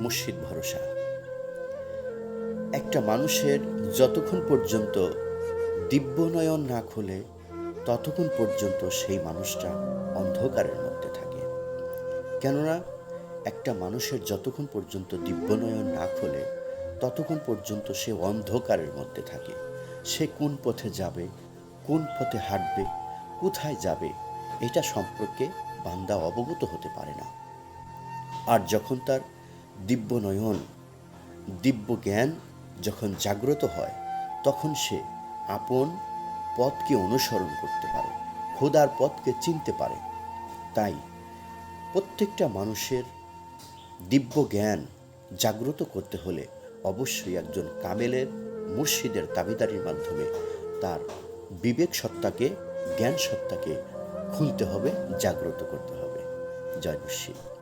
মুর্শিদ ভরসা। একটা মানুষের যতক্ষণ পর্যন্ত দিব্যনয়ন না খোলে, ততক্ষণ পর্যন্ত সেই মানুষটা অন্ধকারের মধ্যে থাকে। কেননা, একটা মানুষের যতক্ষণ পর্যন্ত দিব্যনয়ন না খোলে, ততক্ষণ পর্যন্ত সে অন্ধকারের মধ্যে থাকে। সে কোন পথে যাবে, কোন পথে হাঁটবে, কোথায় যাবে, এটা সম্পর্কে বান্দা অবগত হতে পারে না। আর যখন তার দিব্য নয়ন, দিব্য জ্ঞান যখন জাগ্রত হয়, তখন সে আপন পথকে অনুসরণ করতে পারে, খোদার পথকে চিনতে পারে। তাই প্রত্যেকটা মানুষের দিব্য জ্ঞান জাগ্রত করতে হলে অবশ্যই একজন কামেলের, মুর্শিদের দাবিদারির মাধ্যমে তার বিবেক সত্তাকে, জ্ঞান সত্তাকে খুলতে হবে, জাগ্রত করতে হবে। জয় মুর্শিদ।